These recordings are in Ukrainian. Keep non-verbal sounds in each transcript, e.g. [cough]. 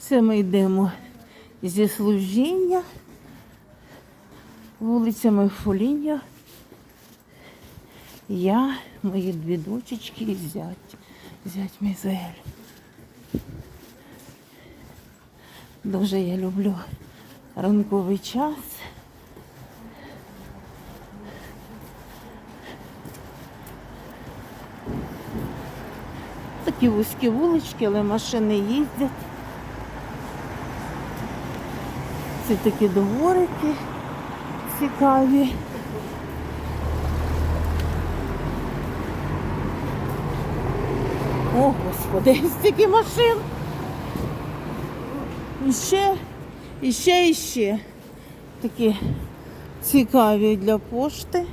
Це ми йдемо зі служіння вулицями Фоління. Я, мої дві дочечки і зять. Зять Мізель. Дуже я люблю ранковий час. Такі вузькі вулички, але машини їздять. Це такі дворики цікаві. О, господи, [laughs] стільки машин. І ще, і ще, і ще. Такі цікаві для пошти.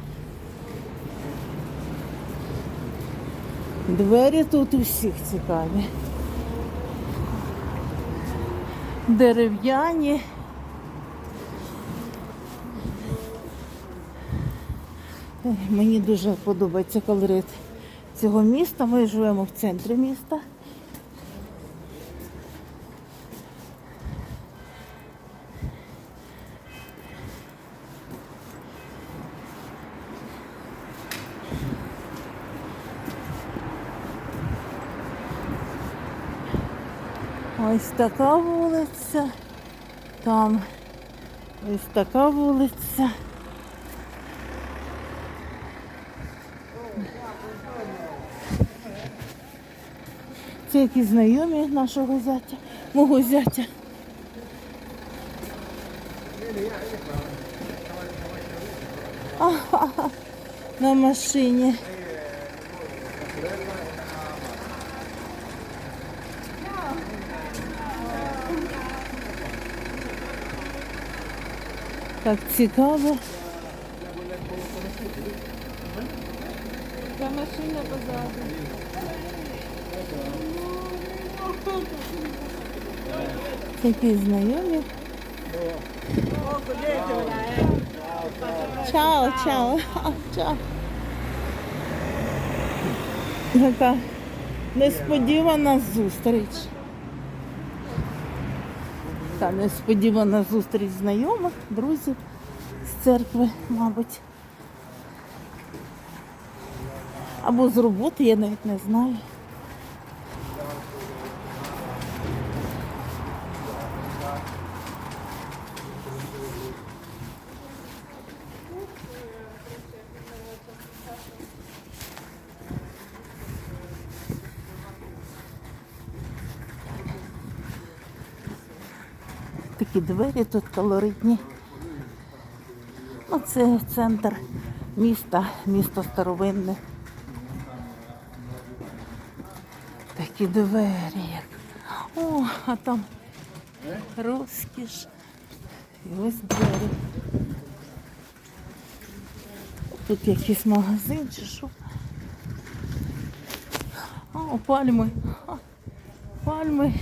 Двері тут у всіх цікаві. Дерев'яні. Мені дуже подобається колорит цього міста. Ми живемо в центрі міста. Ось така вулиця. Там ось така вулиця. Це якісь знайомі нашого зятя, мого зятя. На машині. Так цікаво. Та машина позаду. Такі знайомі. Чао, чао. [laughs] Чао. Яка несподівана зустріч. Та несподівана зустріч знайомих, друзів з церкви, мабуть. Або з роботи, я навіть не знаю. Такі двері тут колоритні. Ну, це центр міста, місто старовинне. Такі двері як. О, а там розкіш. І ось двері. Тут якийсь магазин чи що. О, пальми. Пальми.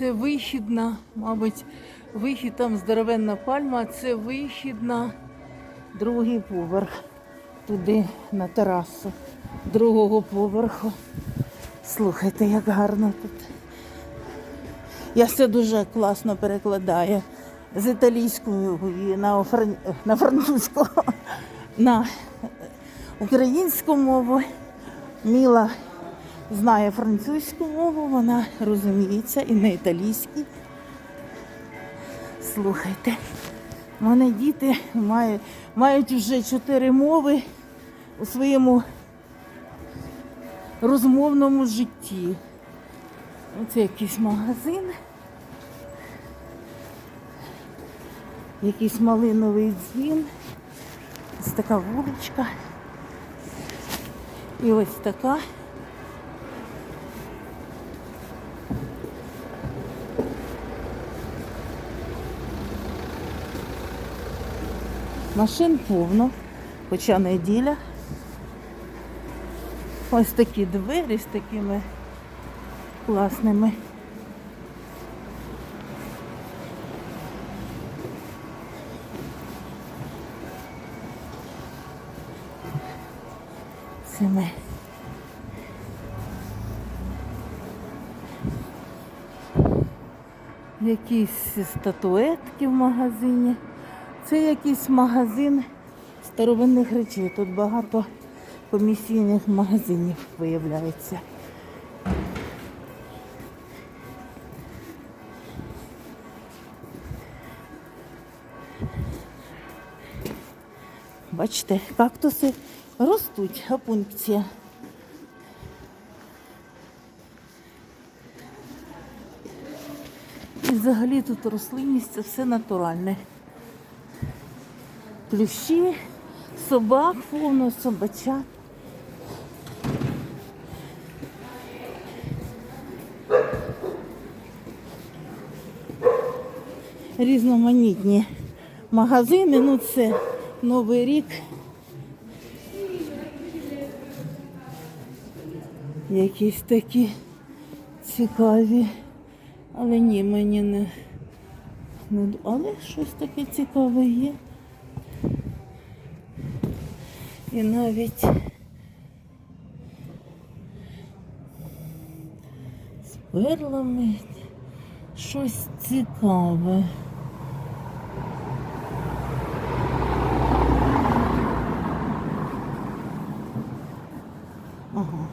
Це вихід на, мабуть, вихід там здоровенна пальма, це вихід на другий поверх. Туди на терасу другого поверху. Слухайте, як гарно тут. Я все дуже класно перекладаю з італійської на, фран... на французьку, [laughs] на українську мову. Міла знає французьку мову, вона розуміється і на італійській. Слухайте, в мене діти мають, мають вже чотири мови у своєму розмовному житті. Оце якийсь магазин. Якийсь малиновий дзвін. Ось така вуличка. І ось така. Машин повно, хоча неділя. Ось такі двері з такими класними. Цими Якісь статуетки в магазині. Це якийсь магазин старовинних речей. Тут багато комісійних магазинів виявляється. Бачите, кактуси ростуть, апункція. І взагалі тут рослинність це все натуральне. Плющі, собак, повно собачат. Різноманітні магазини, ну це Новий рік. Якісь такі цікаві. Але ні, мені не, не. Але щось таке цікаве є. І навіть з перлами щось цікаве. Ага.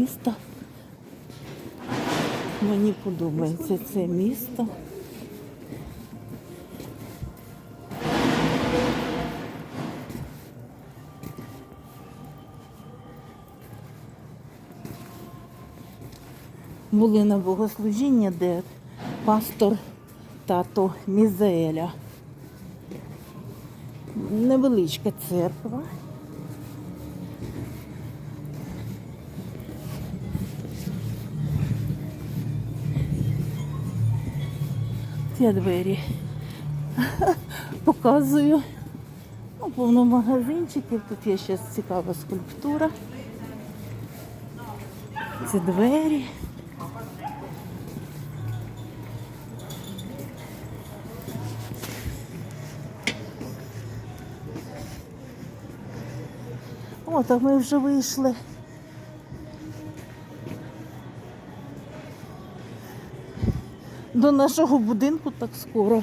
Місто. Мені подобається це місто. Були на богослужіння, де пастор тато Мізееля. Невеличка церква. Ці двері показую. Ну, повно магазинчиків. Тут є ще цікава скульптура. Ці двері. О, так ми вже вийшли. До нашого будинку так скоро.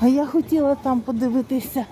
А я хотіла там подивитися